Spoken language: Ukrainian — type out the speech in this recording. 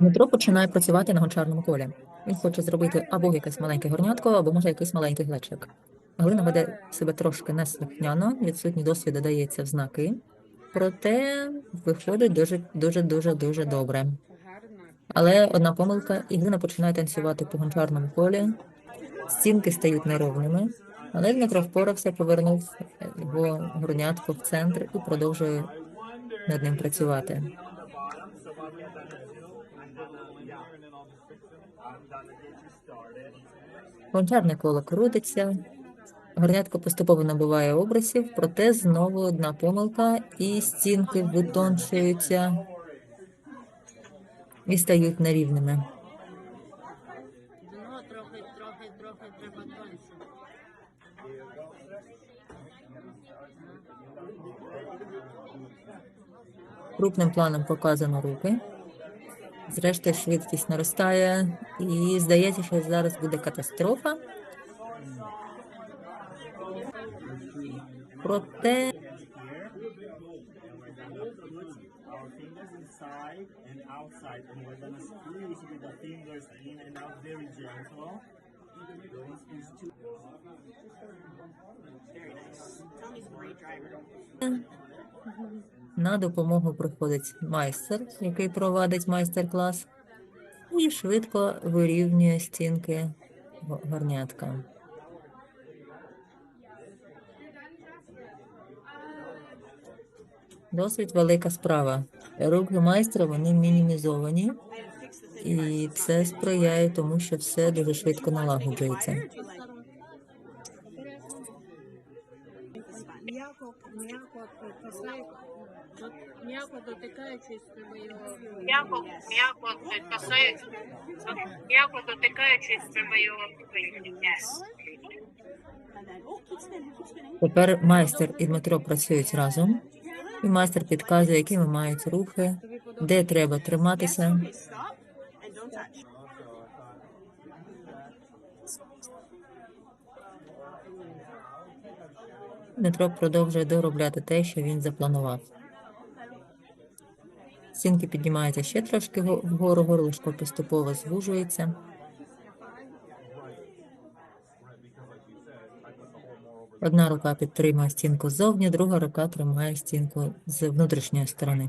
Дмитро починає працювати на гончарному колі. Він хоче зробити або якесь маленьке горнятко, або може якийсь маленький глечик. Галина веде себе трошки неслухняно, відсутній досвід дається в знаки, проте виходить дуже, дуже, дуже, дуже добре. Але одна помилка, і Галина починає танцювати по гончарному колі, стінки стають неровними, але Дмитро впорався, повернув його горнятко в центр і продовжує над ним працювати. Гончарне коло крутиться, горнятко поступово набуває обрисів, проте знову одна помилка, і стінки витончуються і стають нерівними. Трохи, трохи, трохи треба тоньше. Крупним планом показано руки. Зрештою, швидкість наростає, і здається, що зараз буде катастрофа. Проте на допомогу приходить майстер, який провадить майстер-клас, і швидко вирівнює стінки горнятка. Досить велика справа. Руки майстра вони мінімізовані, і це сприяє тому, що все дуже швидко налагоджується. М'яко, м'яко касає, м'яко дотикаючись, треба його... М'яко, м'яко касає, м'яко дотикаючись, треба його Тепер майстер і Дмитро працюють разом, і майстер підказує, якими мають рухи, де треба триматися. Дмитро продовжує доробляти те, що він запланував. Стінки піднімаються ще трошки вгору, горлишко поступово звужується. Одна рука підтримує стінку ззовні, друга рука тримає стінку з внутрішньої сторони.